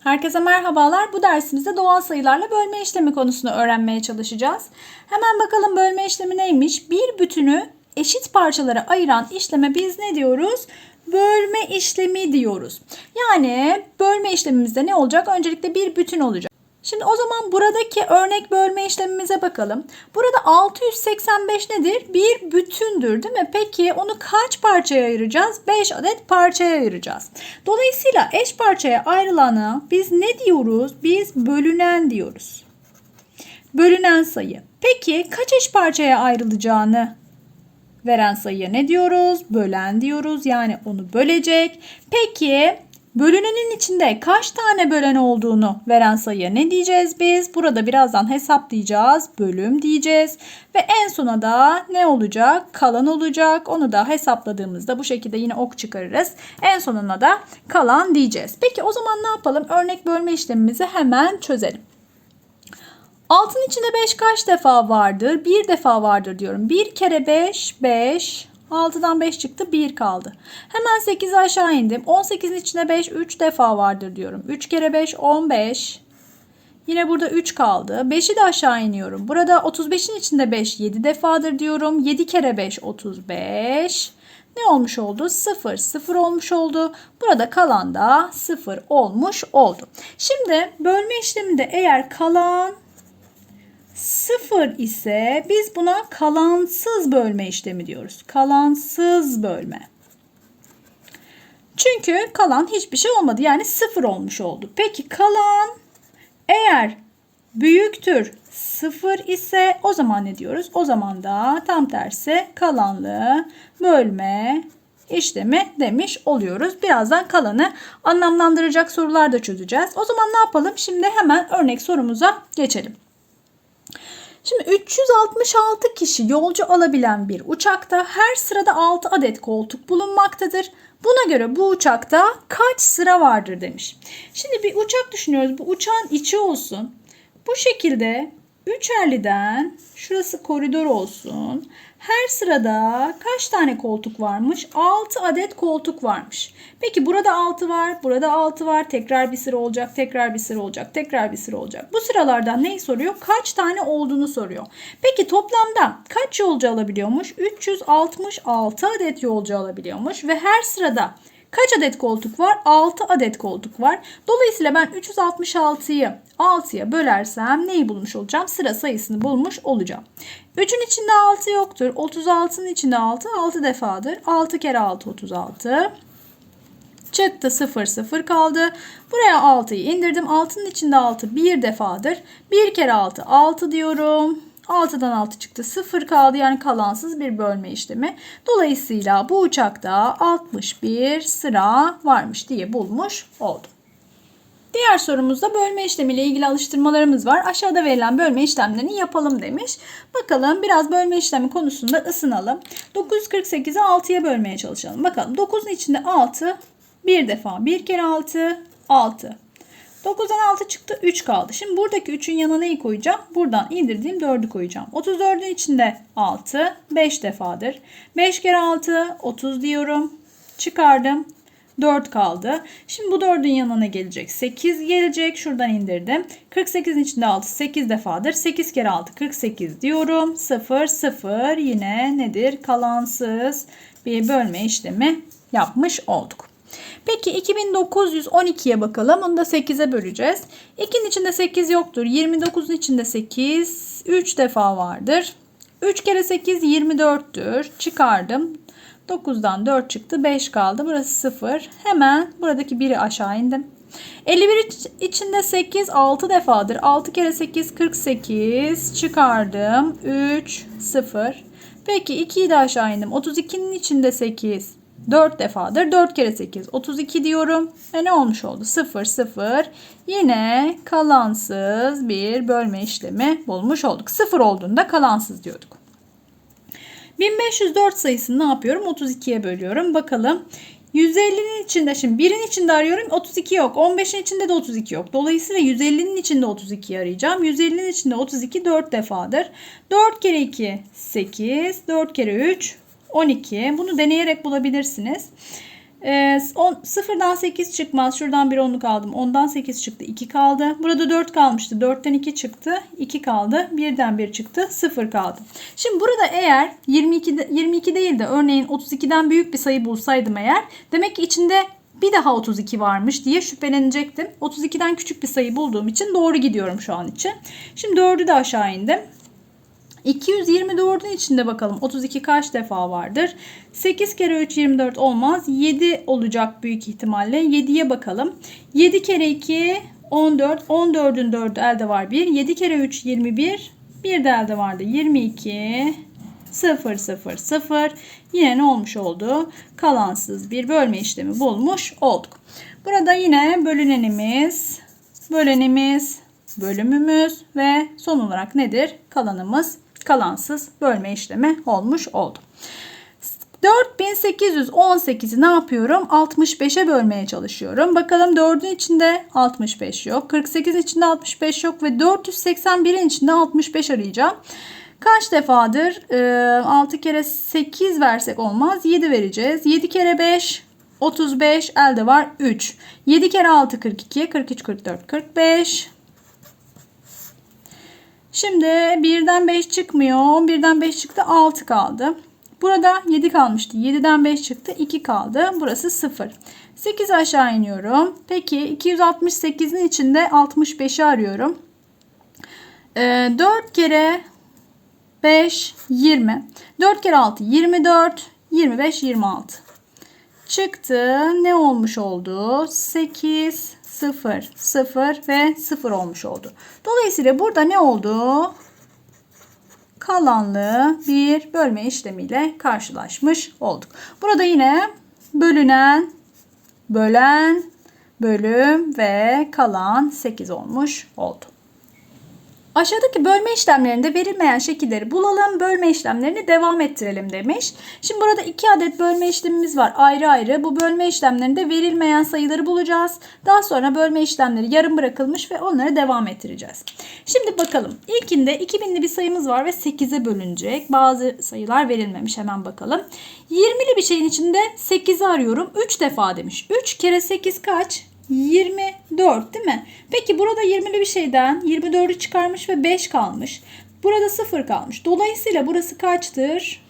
Herkese merhabalar. Bu dersimizde doğal sayılarla bölme işlemi konusunu öğrenmeye çalışacağız. Hemen bakalım bölme işlemi neymiş? Bir bütünü eşit parçalara ayıran işleme biz ne diyoruz? Bölme işlemi diyoruz. Yani bölme işlemimizde ne olacak? Öncelikle bir bütün olacak. Şimdi o zaman buradaki örnek bölme işlemimize bakalım. Burada 685 nedir? Bir bütündür değil mi? Peki onu kaç parçaya ayıracağız? 5 adet parçaya ayıracağız. Dolayısıyla eş parçaya ayrılana biz ne diyoruz? Biz bölünen diyoruz. Bölünen sayı. Peki kaç eş parçaya ayrılacağını veren sayıya ne diyoruz? Bölen diyoruz. Yani onu bölecek. Peki bölünenin içinde kaç tane bölen olduğunu veren sayıya ne diyeceğiz biz? Burada birazdan hesaplayacağız. Bölüm diyeceğiz. Ve en sona da ne olacak? Kalan olacak. Onu da hesapladığımızda bu şekilde yine ok çıkarırız. En sonuna da kalan diyeceğiz. Peki o zaman ne yapalım? Örnek bölme işlemimizi hemen çözelim. Altın içinde 5 kaç defa vardır? 1 defa vardır diyorum. 1 kere 5, 5. 6'dan 5 çıktı 1 kaldı. Hemen 8'i aşağı indim. 18'in içinde 5 3 defa vardır diyorum. 3 kere 5 15. Yine burada 3 kaldı. 5'i de aşağı iniyorum. Burada 35'in içinde 5 7 defadır diyorum. 7 kere 5 35. Ne olmuş oldu? 0. 0 olmuş oldu. Burada kalan da 0 olmuş oldu. Şimdi bölme işleminde eğer kalan 0 ise biz buna kalansız bölme işlemi diyoruz. Kalansız bölme. Çünkü kalan hiçbir şey olmadı. Yani 0 olmuş oldu. Peki kalan eğer büyüktür 0 ise o zaman ne diyoruz? O zaman da tam tersi kalanlı bölme işlemi demiş oluyoruz. Birazdan kalanı anlamlandıracak sorular da çözeceğiz. O zaman ne yapalım? Şimdi hemen örnek sorumuza geçelim. Şimdi 366 kişi yolcu alabilen bir uçakta her sırada 6 adet koltuk bulunmaktadır. Buna göre bu uçakta kaç sıra vardır demiş. Şimdi bir uçak düşünüyoruz. Bu uçağın içi olsun. Bu şekilde üçerliden şurası koridor olsun. Her sırada kaç tane koltuk varmış? 6 adet koltuk varmış. Peki burada 6 var, burada 6 var. Tekrar bir sıra olacak, tekrar bir sıra olacak, tekrar bir sıra olacak. Bu sıralardan neyi soruyor? Kaç tane olduğunu soruyor. Peki toplamda kaç yolcu alabiliyormuş? 366 adet yolcu alabiliyormuş ve her sırada Kaç adet koltuk var? 6 adet koltuk var. Dolayısıyla ben 366'yı 6'ya bölersem neyi bulmuş olacağım? Sıra sayısını bulmuş olacağım. 3'ün içinde 6 yoktur. 36'nın içinde 6 6 defadır. 6 kere 6 36. Çıktı 0 0 kaldı. Buraya 6'yı indirdim. 6'nın içinde 6 bir defadır. 1 kere 6 6 diyorum. 6'dan 6 çıktı. 0 kaldı yani kalansız bir bölme işlemi. Dolayısıyla bu uçakta 61 sıra varmış diye bulmuş oldum. Diğer sorumuzda bölme işlemiyle ilgili alıştırmalarımız var. Aşağıda verilen bölme işlemlerini yapalım demiş. Bakalım biraz bölme işlemi konusunda ısınalım. 948'i 6'ya bölmeye çalışalım. Bakalım 9'un içinde 6 bir defa. 1 kere 6 6. 9'dan 6 çıktı 3 kaldı. Şimdi buradaki 3'ün yanına neyi koyacağım? Buradan indirdiğim 4'ü koyacağım. 34'ün içinde 6 5 defadır. 5 kere 6 30 diyorum. Çıkardım. 4 kaldı. Şimdi bu 4'ün yanına gelecek. 8 gelecek. Şuradan indirdim. 48'in içinde 6 8 defadır. 8 kere 6 48 diyorum. 0 0 yine nedir? Kalansız bir bölme işlemi yapmış olduk. Peki 2912'ye bakalım. Onu da 8'e böleceğiz. 2'nin içinde 8 yoktur. 29'un içinde 8 3 defa vardır. 3 kere 8 24'tür. Çıkardım. 9'dan 4 çıktı. 5 kaldı. Burası 0. Hemen buradaki 1'i aşağı indim. 51 içinde 8 6 defadır. 6 kere 8 48. Çıkardım. 3 0. Peki 2'yi de aşağı indim. 32'nin içinde 8 4 defadır. 4 kere 8 32 diyorum. Ve ne olmuş oldu? 0 0. Yine kalansız bir bölme işlemi bulmuş olduk. 0 olduğunda kalansız diyorduk. 1504 sayısını ne yapıyorum? 32'ye bölüyorum. Bakalım. 150'nin içinde şimdi 1'in içinde arıyorum 32 yok. 15'in içinde de 32 yok. Dolayısıyla 150'nin içinde 32'yi arayacağım. 150'nin içinde 32 4 defadır. 4 kere 2 8. 4 kere 3 12. Bunu deneyerek bulabilirsiniz. Ee, on, sıfırdan 8 çıkmaz. Şuradan bir onluk aldım. Ondan 8 çıktı. 2 kaldı. Burada 4 kalmıştı. 4'ten 2 çıktı. 2 kaldı. Birden 1 çıktı. 0 kaldı. Şimdi burada eğer 22, 22 değil de örneğin 32'den büyük bir sayı bulsaydım eğer demek ki içinde bir daha 32 varmış diye şüphelenecektim. 32'den küçük bir sayı bulduğum için doğru gidiyorum şu an için. Şimdi 4'ü de aşağı indim. 224'ün içinde bakalım 32 kaç defa vardır? 8 kere 3 24 olmaz. 7 olacak büyük ihtimalle. 7'ye bakalım. 7 kere 2 14. 14'ün 4'ü elde var 1. 7 kere 3 21. Bir de elde vardı 22. 0 0 0. Yine ne olmuş oldu? Kalansız bir bölme işlemi bulmuş olduk. Burada yine bölünenimiz, bölenimiz, bölümümüz ve son olarak nedir? Kalanımız kalansız bölme işlemi olmuş oldu. 4818'i ne yapıyorum? 65'e bölmeye çalışıyorum. Bakalım 4'ün içinde 65 yok. 48'in içinde 65 yok ve 481'in içinde 65 arayacağım. Kaç defadır? Ee, 6 kere 8 versek olmaz. 7 vereceğiz. 7 kere 5 35 elde var 3. 7 kere 6 42 43 44 45 Şimdi 1'den 5 çıkmıyor. 11'den 5 çıktı 6 kaldı. Burada 7 kalmıştı. 7'den 5 çıktı 2 kaldı. Burası 0. 8 aşağı iniyorum. Peki 268'in içinde 65'i arıyorum. Ee, 4 kere 5 20. 4 kere 6 24. 25 26. Çıktı. Ne olmuş oldu? 8 0 0 ve 0 olmuş oldu. Dolayısıyla burada ne oldu? Kalanlı bir bölme işlemiyle karşılaşmış olduk. Burada yine bölünen, bölen, bölüm ve kalan 8 olmuş oldu. Aşağıdaki bölme işlemlerinde verilmeyen şekilleri bulalım, bölme işlemlerini devam ettirelim demiş. Şimdi burada iki adet bölme işlemimiz var ayrı ayrı. Bu bölme işlemlerinde verilmeyen sayıları bulacağız. Daha sonra bölme işlemleri yarım bırakılmış ve onları devam ettireceğiz. Şimdi bakalım. İlkinde 2000'li bir sayımız var ve 8'e bölünecek. Bazı sayılar verilmemiş. Hemen bakalım. 20'li bir şeyin içinde 8'i arıyorum. 3 defa demiş. 3 kere 8 kaç? 24 değil mi? Peki burada 20'li bir şeyden 24'ü çıkarmış ve 5 kalmış. Burada 0 kalmış. Dolayısıyla burası kaçtır?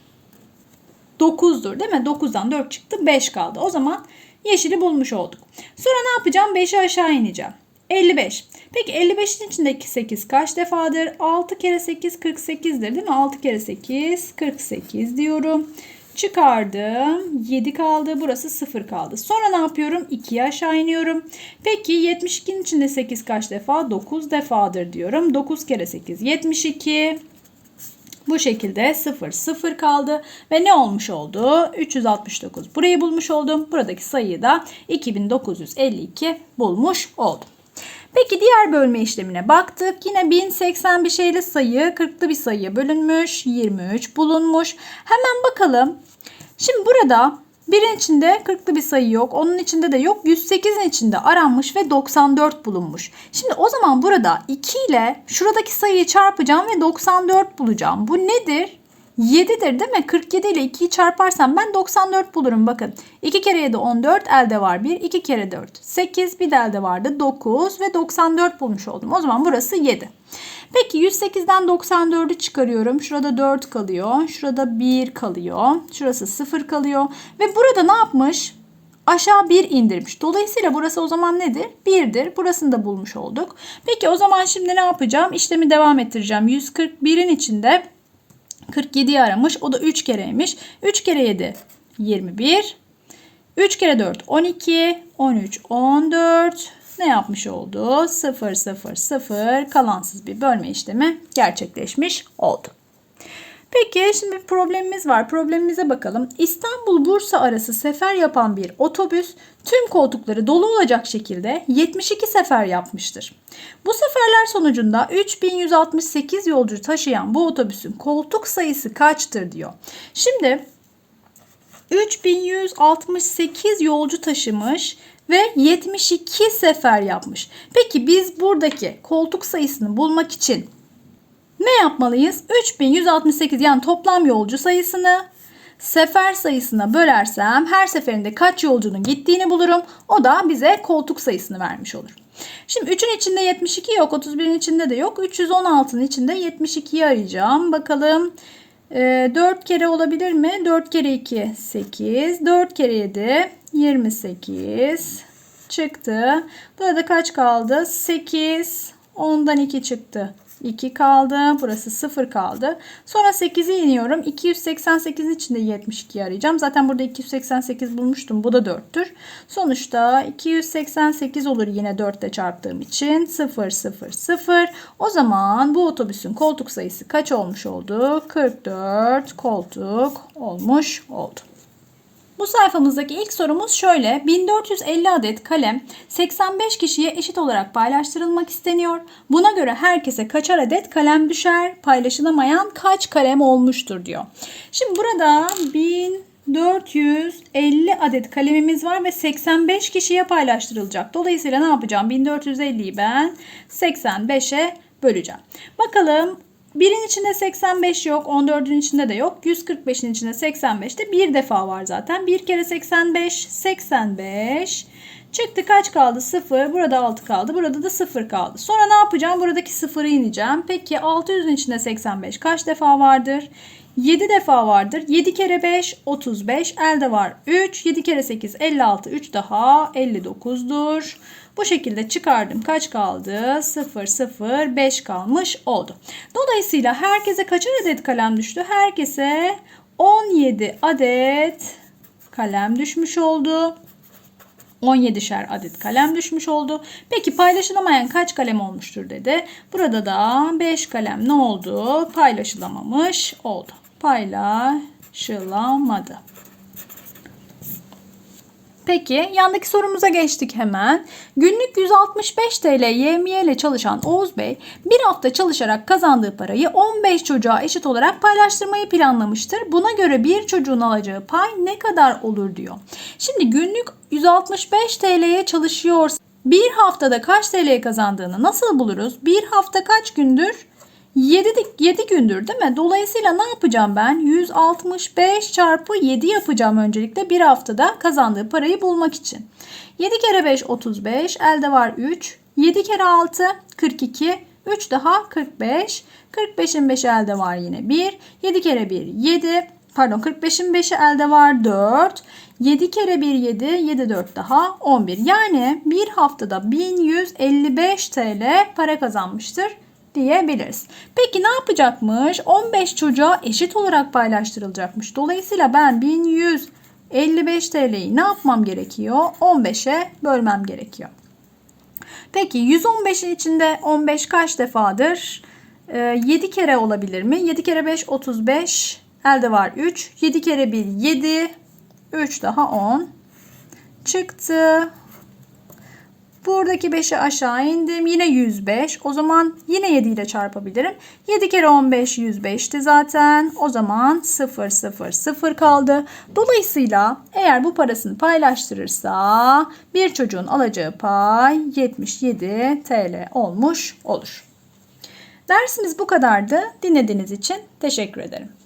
9'dur değil mi? 9'dan 4 çıktı 5 kaldı. O zaman yeşili bulmuş olduk. Sonra ne yapacağım? 5'i aşağı ineceğim. 55. Peki 55'in içindeki 8 kaç defadır? 6 kere 8 48'dir değil mi? 6 kere 8 48 diyorum. Çıkardım. 7 kaldı. Burası 0 kaldı. Sonra ne yapıyorum? 2'ye aşağı iniyorum. Peki 72'nin içinde 8 kaç defa? 9 defadır diyorum. 9 kere 8 72. Bu şekilde 0 0 kaldı ve ne olmuş oldu? 369. Burayı bulmuş oldum. Buradaki sayıyı da 2952 bulmuş oldum. Peki diğer bölme işlemine baktık. Yine 1080 bir şeyli sayı 40'lı bir sayıya bölünmüş. 23 bulunmuş. Hemen bakalım. Şimdi burada birin içinde 40'lı bir sayı yok. Onun içinde de yok. 108'in içinde aranmış ve 94 bulunmuş. Şimdi o zaman burada 2 ile şuradaki sayıyı çarpacağım ve 94 bulacağım. Bu nedir? 7'dir değil mi? 47 ile 2'yi çarparsam ben 94 bulurum. Bakın 2 kere 7 14 elde var 1. 2 kere 4 8 bir de elde vardı 9 ve 94 bulmuş oldum. O zaman burası 7. Peki 108'den 94'ü çıkarıyorum. Şurada 4 kalıyor. Şurada 1 kalıyor. Şurası 0 kalıyor. Ve burada ne yapmış? Aşağı 1 indirmiş. Dolayısıyla burası o zaman nedir? 1'dir. Burasını da bulmuş olduk. Peki o zaman şimdi ne yapacağım? İşlemi devam ettireceğim. 141'in içinde 47'yi aramış. O da 3 kereymiş. 3 kere 7 21. 3 kere 4 12. 13 14. Ne yapmış oldu? 0 0 0 kalansız bir bölme işlemi gerçekleşmiş oldu. Peki şimdi bir problemimiz var. Problemimize bakalım. İstanbul-Bursa arası sefer yapan bir otobüs tüm koltukları dolu olacak şekilde 72 sefer yapmıştır. Bu seferler sonucunda 3168 yolcu taşıyan bu otobüsün koltuk sayısı kaçtır diyor. Şimdi 3168 yolcu taşımış ve 72 sefer yapmış. Peki biz buradaki koltuk sayısını bulmak için ne yapmalıyız? 3168 yani toplam yolcu sayısını sefer sayısına bölersem her seferinde kaç yolcunun gittiğini bulurum. O da bize koltuk sayısını vermiş olur. Şimdi 3'ün içinde 72 yok. 31'in içinde de yok. 316'nın içinde 72'yi arayacağım. Bakalım. E, 4 kere olabilir mi? 4 kere 2 8. 4 kere 7 28 çıktı. Burada kaç kaldı? 8. 10'dan 2 çıktı. 2 kaldı. Burası 0 kaldı. Sonra 8'i iniyorum. 288'in içinde 72'yi arayacağım. Zaten burada 288 bulmuştum. Bu da 4'tür. Sonuçta 288 olur yine 4 ile çarptığım için. 0 0 0. O zaman bu otobüsün koltuk sayısı kaç olmuş oldu? 44 koltuk olmuş oldu. Bu sayfamızdaki ilk sorumuz şöyle. 1450 adet kalem 85 kişiye eşit olarak paylaştırılmak isteniyor. Buna göre herkese kaçar adet kalem düşer? Paylaşılamayan kaç kalem olmuştur diyor. Şimdi burada 1450 adet kalemimiz var ve 85 kişiye paylaştırılacak. Dolayısıyla ne yapacağım? 1450'yi ben 85'e böleceğim. Bakalım Birin içinde 85 yok. 14'ün içinde de yok. 145'in içinde 85 de bir defa var zaten. Bir kere 85. 85. Çıktı kaç kaldı? 0. Burada 6 kaldı. Burada da 0 kaldı. Sonra ne yapacağım? Buradaki 0'ı ineceğim. Peki 600'ün içinde 85 kaç defa vardır? 7 defa vardır. 7 kere 5 35. Elde var 3. 7 kere 8 56. 3 daha 59'dur. Bu şekilde çıkardım. Kaç kaldı? 0 0 5 kalmış oldu. Dolayısıyla herkese kaçar adet kalem düştü? Herkese 17 adet kalem düşmüş oldu. 17'şer adet kalem düşmüş oldu. Peki paylaşılamayan kaç kalem olmuştur dedi. Burada da 5 kalem ne oldu? Paylaşılamamış oldu. Paylaşılamadı. Peki yandaki sorumuza geçtik hemen. Günlük 165 TL YMY ile çalışan Oğuz Bey bir hafta çalışarak kazandığı parayı 15 çocuğa eşit olarak paylaştırmayı planlamıştır. Buna göre bir çocuğun alacağı pay ne kadar olur diyor. Şimdi günlük 165 TL'ye çalışıyor. Bir haftada kaç TL kazandığını nasıl buluruz? Bir hafta kaç gündür? 7, 7 gündür değil mi? Dolayısıyla ne yapacağım ben? 165 çarpı 7 yapacağım öncelikle bir haftada kazandığı parayı bulmak için. 7 kere 5 35 elde var 3. 7 kere 6 42 3 daha 45. 45'in 5'i elde var yine 1. 7 kere 1 7. Pardon 45'in 5'i elde var 4. 7 kere 1 7. 7 4 daha 11. Yani bir haftada 1155 TL para kazanmıştır diyebiliriz. Peki ne yapacakmış? 15 çocuğa eşit olarak paylaştırılacakmış. Dolayısıyla ben 1155 TL'yi ne yapmam gerekiyor? 15'e bölmem gerekiyor. Peki 115'in içinde 15 kaç defadır? Ee, 7 kere olabilir mi? 7 kere 5 35. Elde var 3. 7 kere 1 7. 3 daha 10. Çıktı. Buradaki 5'i aşağı indim. Yine 105. O zaman yine 7 ile çarpabilirim. 7 kere 15 105'ti zaten. O zaman 0 0 0 kaldı. Dolayısıyla eğer bu parasını paylaştırırsa bir çocuğun alacağı pay 77 TL olmuş olur. Dersimiz bu kadardı. Dinlediğiniz için teşekkür ederim.